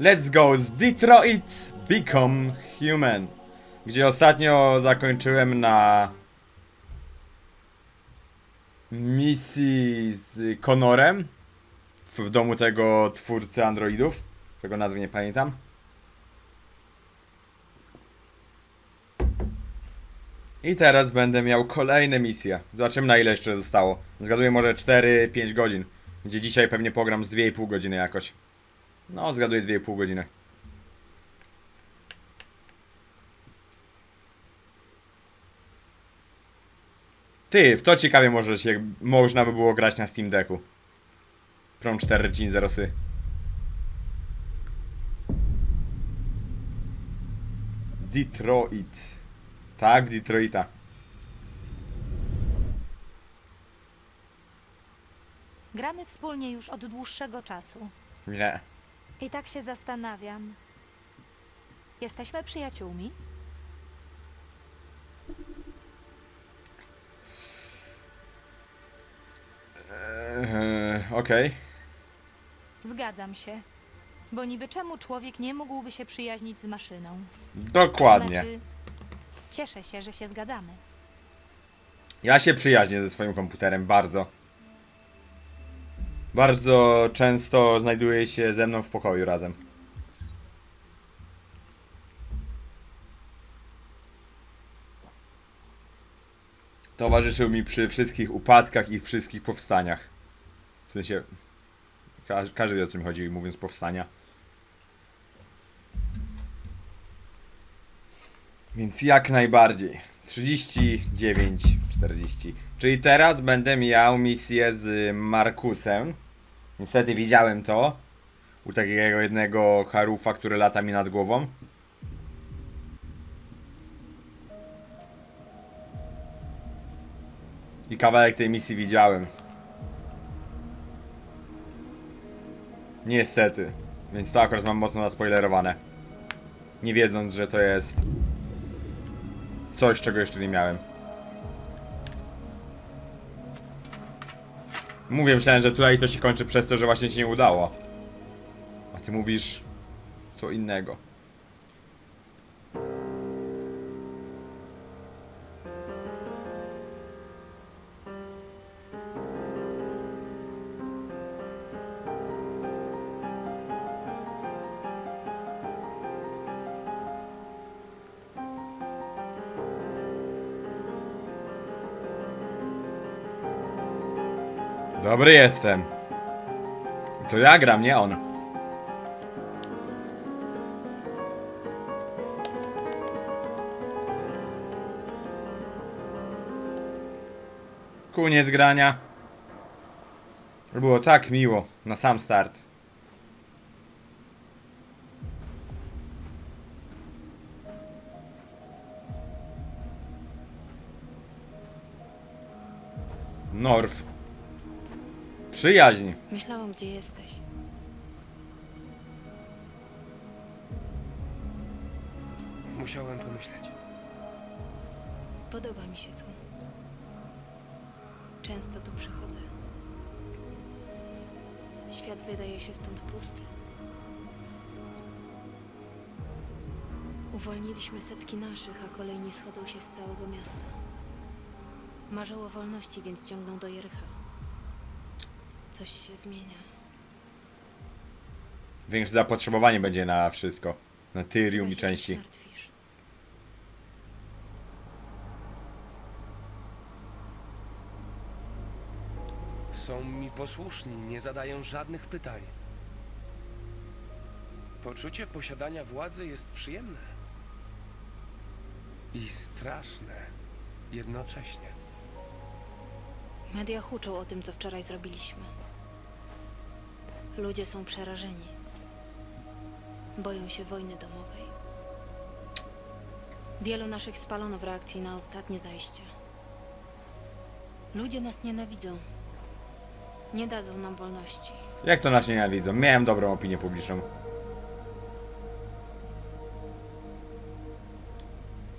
Let's go z Detroit Become Human. Gdzie ostatnio zakończyłem na misji z Conorem w, domu tego twórcy androidów, którego nazwy nie pamiętam. I teraz będę miał kolejne misje. Zobaczymy na ile jeszcze zostało. Zgaduję może 4-5 godzin. Gdzie dzisiaj pewnie pogram z 2,5 godziny jakoś. No, zgaduję 2,5 godziny. Ty, w to ciekawie może się, można by było grać na Steam Decku. Prom 4 Cin Zerosy. Detroit. Tak, Detroita. Gramy wspólnie już od dłuższego czasu. Nie. I tak się zastanawiam. Jesteśmy przyjaciółmi? Eee, Okej. Zgadzam się. Bo niby czemu człowiek nie mógłby się przyjaźnić z maszyną? Dokładnie. Znaczy, cieszę się, że się zgadzamy. Ja się przyjaźnię ze swoim komputerem bardzo. Bardzo często znajduje się ze mną w pokoju razem. Towarzyszył mi przy wszystkich upadkach i wszystkich powstaniach. W sensie, ka każdy wie o czym chodzi mówiąc powstania. Więc jak najbardziej. 39, 40. Czyli teraz będę miał misję z Markusem. Niestety widziałem to. U takiego jednego harufa, który lata mi nad głową. I kawałek tej misji widziałem. Niestety. Więc to akurat mam mocno naspoilerowane. Nie wiedząc, że to jest coś, czego jeszcze nie miałem. Mówię, myślałem, że tutaj to się kończy przez to, że właśnie się nie udało. A ty mówisz co innego. Dobry jestem. To ja gram, nie on. Koniec grania. Było tak miło na sam start. Norf. Przyjaźń. Myślałam, gdzie jesteś. Musiałem pomyśleć. Podoba mi się tu. Często tu przychodzę. Świat wydaje się stąd pusty. Uwolniliśmy setki naszych, a kolejni schodzą się z całego miasta. Marzą o wolności, więc ciągną do Jericha. Coś się zmienia. Większe zapotrzebowanie będzie na wszystko. Na tyrium i części. martwisz. Są mi posłuszni, nie zadają żadnych pytań. Poczucie posiadania władzy jest przyjemne. I straszne jednocześnie. Media huczą o tym, co wczoraj zrobiliśmy. Ludzie są przerażeni. Boją się wojny domowej. Wielu naszych spalono w reakcji na ostatnie zajście. Ludzie nas nienawidzą. Nie dadzą nam wolności. Jak to nas nienawidzą? Miałem dobrą opinię publiczną.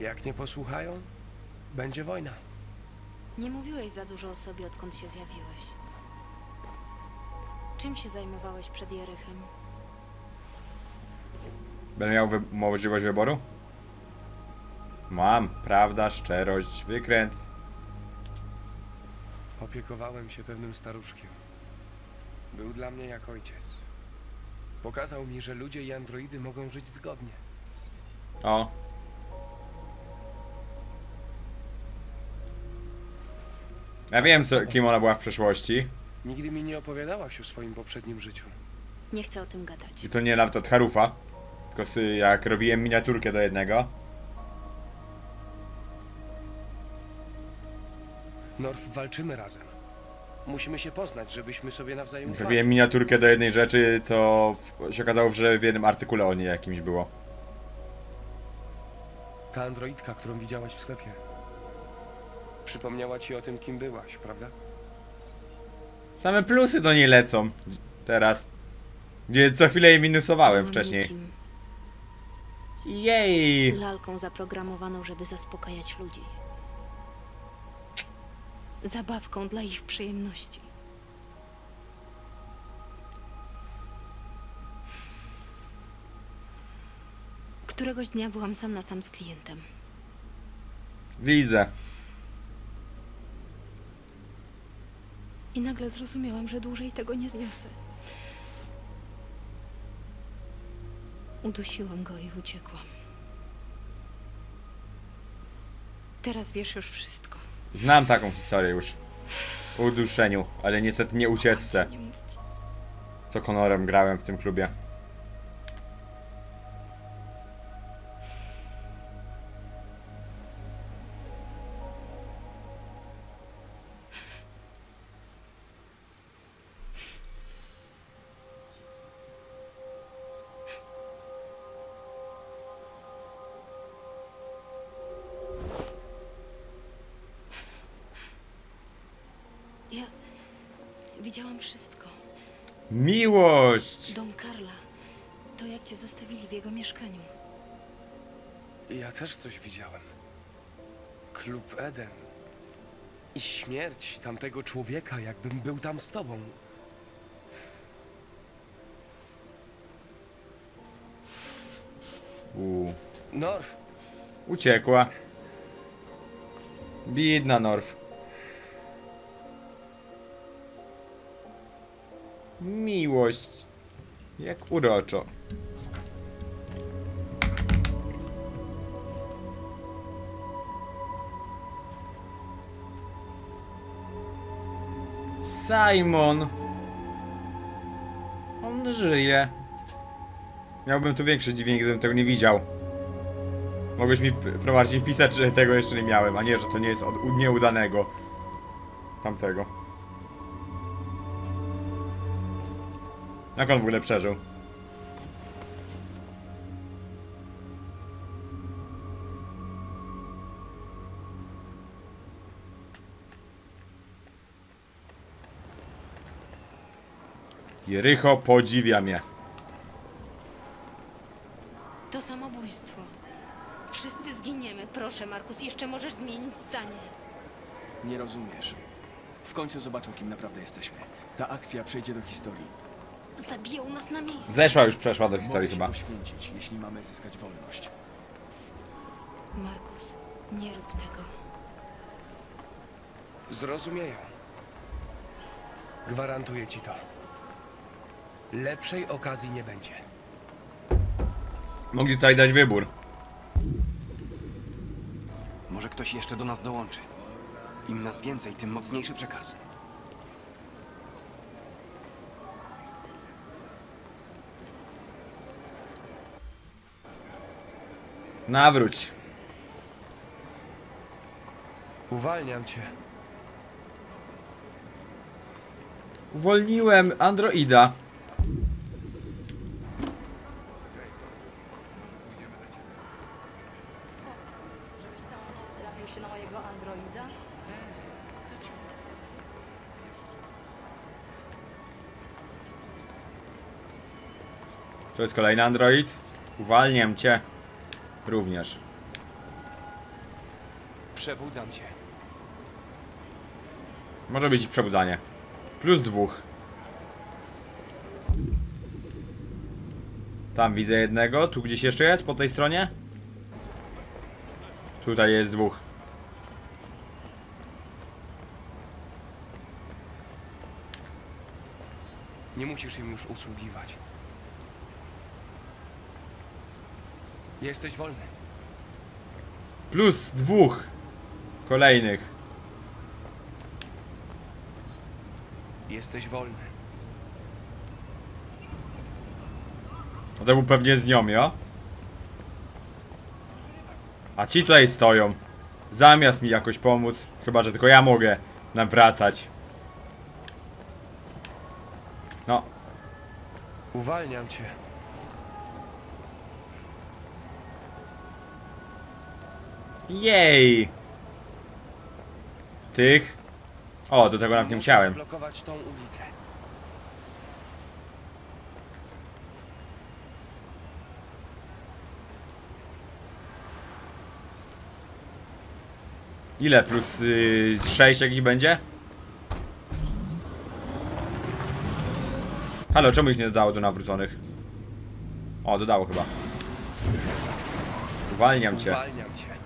Jak nie posłuchają, będzie wojna. Nie mówiłeś za dużo o sobie, odkąd się zjawiłeś. Czym się zajmowałeś przed Jerychem? Będę miał wy możliwość wyboru? Mam. Prawda, szczerość, wykręt. Opiekowałem się pewnym staruszkiem. Był dla mnie jak ojciec. Pokazał mi, że ludzie i androidy mogą żyć zgodnie. O. Ja wiem, co, kim ona była w przeszłości. Nigdy mi nie opowiadałaś o swoim poprzednim życiu. Nie chcę o tym gadać. I to nie nawet od Harufa. Tylko sy- jak robiłem miniaturkę do jednego. Norf, walczymy razem. Musimy się poznać, żebyśmy sobie nawzajem Jak ufali. robiłem miniaturkę do jednej rzeczy, to w- się okazało, że w jednym artykule o niej jakimś było. Ta androidka, którą widziałaś w sklepie. Przypomniała ci o tym, kim byłaś, prawda? Same plusy do niej lecą. Teraz. Gdzie co chwilę je minusowałem Byłam wcześniej. nikim, Jej! lalką zaprogramowaną, żeby zaspokajać ludzi. Zabawką dla ich przyjemności. Któregoś dnia byłam sam na sam z klientem. Widzę. I nagle zrozumiałam, że dłużej tego nie zniosę. Udusiłam go i uciekłam. Teraz wiesz już wszystko. Znam taką historię już. O uduszeniu, ale niestety nie ucieczce. Co Conorem grałem w tym klubie. Wszystko. Miłość! Dom Karla. To jak cię zostawili w jego mieszkaniu. Ja też coś widziałem. Klub Eden. I śmierć tamtego człowieka, jakbym był tam z tobą. U. Norf, Uciekła. Biedna Norf. Miłość. Jak uroczo. Simon. On żyje. Miałbym tu większy dźwięk, gdybym tego nie widział. Mogłeś mi prowadzić pisać, że tego jeszcze nie miałem, a nie, że to nie jest od nieudanego. Tamtego. Jak on w ogóle przeżył? Jericho podziwia mnie. To samobójstwo. Wszyscy zginiemy. Proszę, Markus, jeszcze możesz zmienić zdanie. Nie rozumiesz. W końcu zobaczą, kim naprawdę jesteśmy. Ta akcja przejdzie do historii. Zabiją nas na miejscu. Zeszła już przeszła do historii Mogę się chyba. poświęcić, jeśli mamy zyskać wolność. Markus, nie rób tego. zrozumieją. Gwarantuję ci to. Lepszej okazji nie będzie. Mogli tutaj dać wybór. Może ktoś jeszcze do nas dołączy. Im nas więcej, tym mocniejszy przekaz. Nawróć. Uwalniam cię. Uwolniłem androida. Żebyś całą noc gapił się na mojego androida? To jest kolejny android. Uwalniam cię. Również. Przebudzam cię. Może być przebudzanie. Plus dwóch. Tam widzę jednego. Tu gdzieś jeszcze jest, po tej stronie? Tutaj jest dwóch. Nie musisz im już usługiwać. Jesteś wolny. Plus dwóch kolejnych. Jesteś wolny. No to był pewnie z nią, jo? A ci tutaj stoją. Zamiast mi jakoś pomóc. Chyba, że tylko ja mogę nam wracać. No, Uwalniam cię. Jej! Tych. O, do tego nawet nie musiałem. zablokować tą ulicę. Ile? Plus yy, 6 jakich będzie? Halo, czemu ich nie dodało do nawróconych? O, dodało chyba. Uwalniam cię. Uwalniam cię.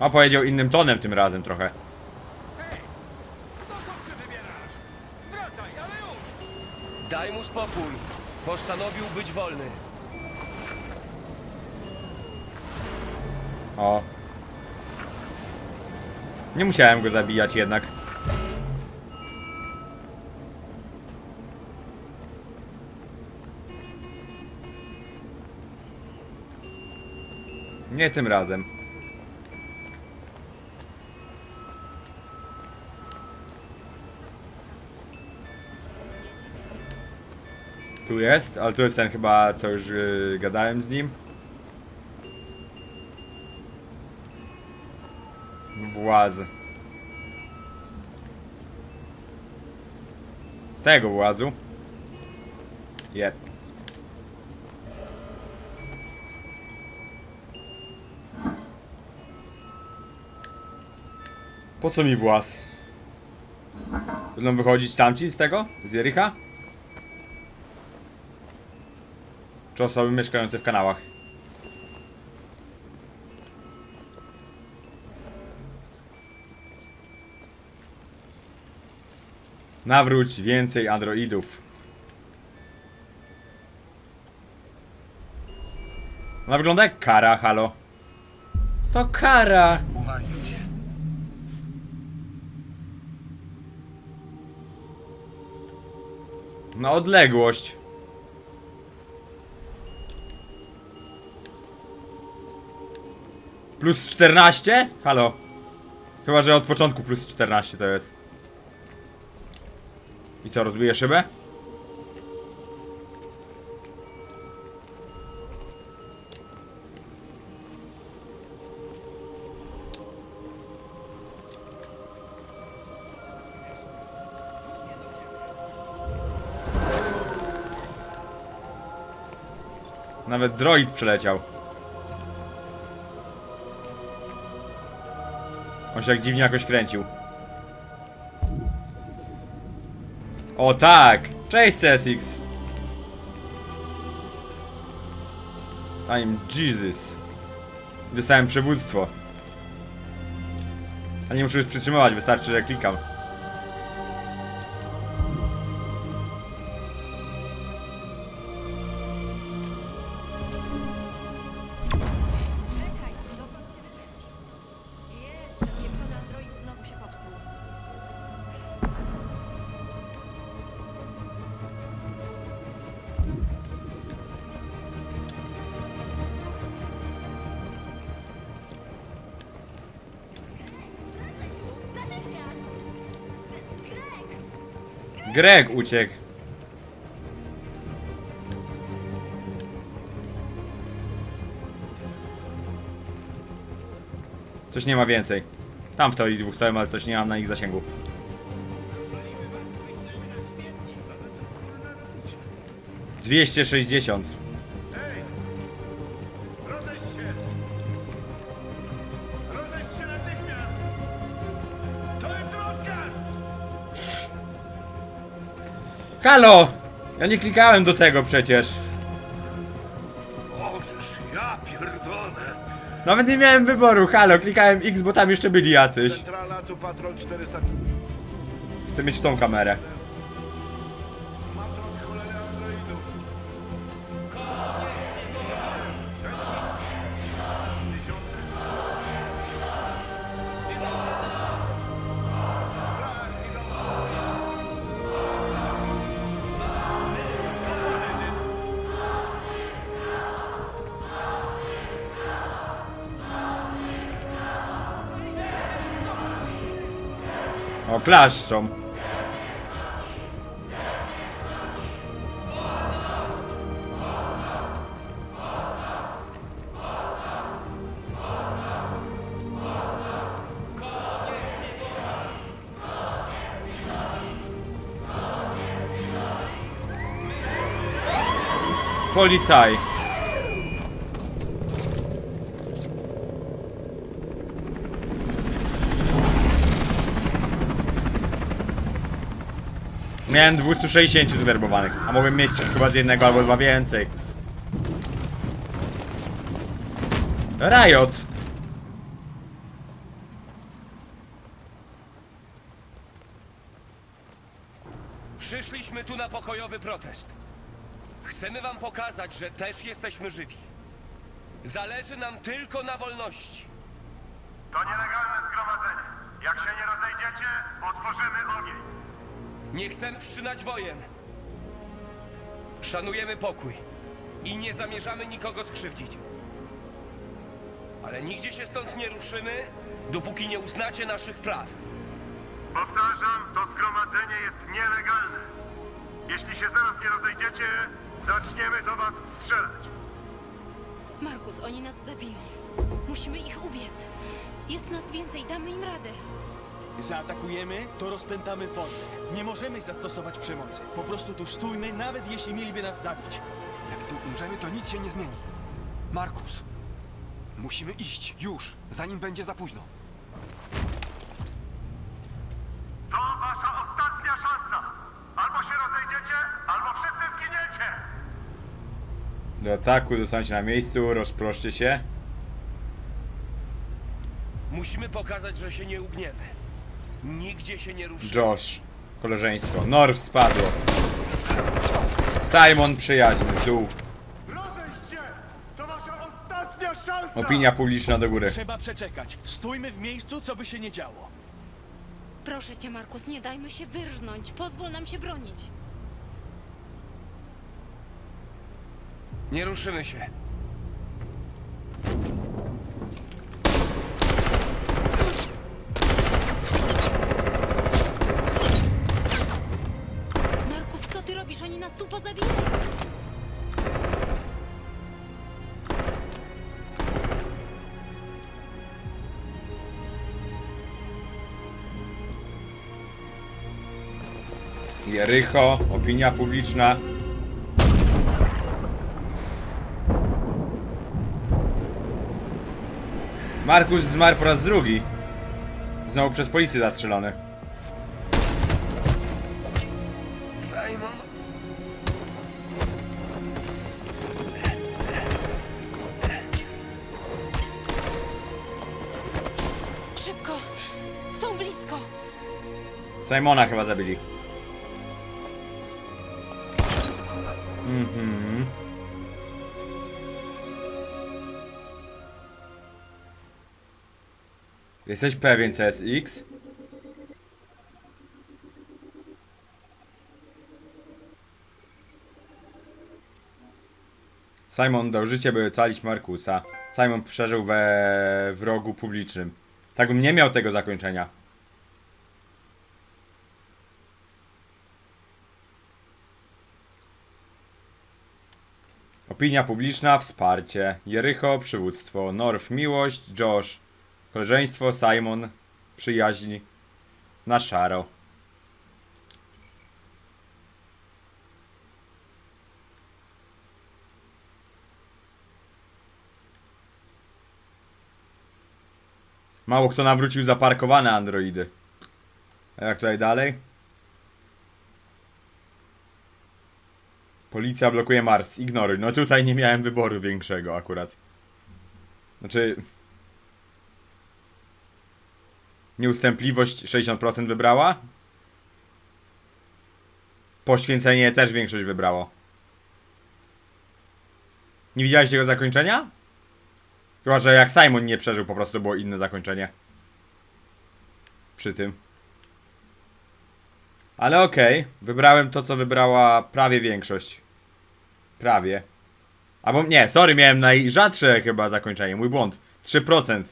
A powiedział innym tonem tym razem trochę. Daj mu spokój. Postanowił być wolny. O. Nie musiałem go zabijać jednak. Nie tym razem. Tu jest, ale tu jest ten chyba, co już yy, gadałem z nim. Właz. Tego włazu. Jep. Po co mi właz? Będą wychodzić tamci z tego? Z Jericha? Czy osoby mieszkające w kanałach? Nawróć więcej androidów. Ona wygląda jak kara, halo. To kara. Uwalniam cię. Na odległość. Plus 14? Halo. Chyba, że od początku plus 14 to jest. I co, rozbije szybę? Nawet droid przeleciał. On się jak dziwnie jakoś kręcił. O tak! Cześć CSX! I'm Jesus. Dostałem przywództwo. A nie muszę już przytrzymywać, wystarczy, że klikam. Greg uciekł. Coś nie ma więcej. Tam w teorii dwóch stoją, ale coś nie mam na ich zasięgu. Dwieście sześćdziesiąt. Halo! Ja nie klikałem do tego przecież. możesz. Ja pierdolę. Nawet nie miałem wyboru, halo, klikałem X, bo tam jeszcze byli jacyś. Centrala tu patrol 400. Chcę mieć tą kamerę. Klaszczą. Policaj. Miałem 260 zwerbowanych, a mogłem mieć chyba z jednego albo dwa więcej. Riot! Przyszliśmy tu na pokojowy protest. Chcemy wam pokazać, że też jesteśmy żywi. Zależy nam tylko na wolności. To nielegalne zgromadzenie. Jak się nie rozejdziecie, otworzymy ogień. Nie chcemy wszczynać wojen. Szanujemy pokój i nie zamierzamy nikogo skrzywdzić. Ale nigdzie się stąd nie ruszymy, dopóki nie uznacie naszych praw. Powtarzam, to zgromadzenie jest nielegalne. Jeśli się zaraz nie rozejdziecie, zaczniemy do was strzelać. Markus, oni nas zabiją. Musimy ich ubiec. Jest nas więcej, damy im radę. Zaatakujemy, to rozpętamy wojnę. Nie możemy zastosować przemocy. Po prostu tu stójmy, nawet jeśli mieliby nas zabić. Jak tu umrzemy, to nic się nie zmieni. Markus, musimy iść już, zanim będzie za późno. To wasza ostatnia szansa. Albo się rozejdziecie, albo wszyscy zginiecie. Do ataku zostańcie na miejscu, rozproszcie się. Musimy pokazać, że się nie ugniemy. Nigdzie się nie ruszymy. Josh, koleżeństwo. Norv spadło. Simon przyjaźń, dół. Rozejdź się! To wasza ostatnia szansa! Opinia publiczna do góry. Trzeba przeczekać. Stójmy w miejscu, co by się nie działo. Proszę cię, Markus, nie dajmy się wyrżnąć. Pozwól nam się bronić. Nie ruszymy się. Jericho, opinia publiczna. Markus zmarł po raz drugi. Znowu przez policję zastrzelony. Simon. Szybko! Są blisko! Simona chyba zabili. Mhm. Jesteś pewien CSX? Simon dał życie, by ocalić Markusa. Simon przeżył we wrogu publicznym. Tak bym nie miał tego zakończenia. Opinia publiczna, wsparcie. Jericho, przywództwo. North, miłość. Josh, koleżeństwo. Simon, przyjaźń. Na szaro. Mało kto nawrócił zaparkowane androidy. A jak tutaj dalej? Policja blokuje Mars, ignoruj. No tutaj nie miałem wyboru większego akurat. Znaczy... Nieustępliwość 60% wybrała. Poświęcenie też większość wybrało. Nie widziałeś tego zakończenia? Chyba, że jak Simon nie przeżył, po prostu było inne zakończenie. Przy tym. Ale okej, wybrałem to, co wybrała prawie większość. Prawie. Albo nie, sorry, miałem najrzadsze chyba zakończenie, mój błąd. 3%.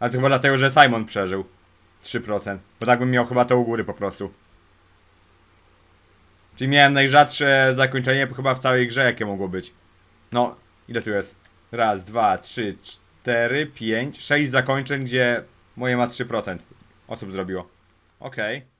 Ale to chyba dlatego, że Simon przeżył. 3%. Bo tak bym miał chyba to u góry po prostu. Czyli miałem najrzadsze zakończenie chyba w całej grze, jakie mogło być. No, ile tu jest? Raz, dwa, trzy, cztery, pięć, sześć zakończeń, gdzie moje ma 3% osób zrobiło. Okej.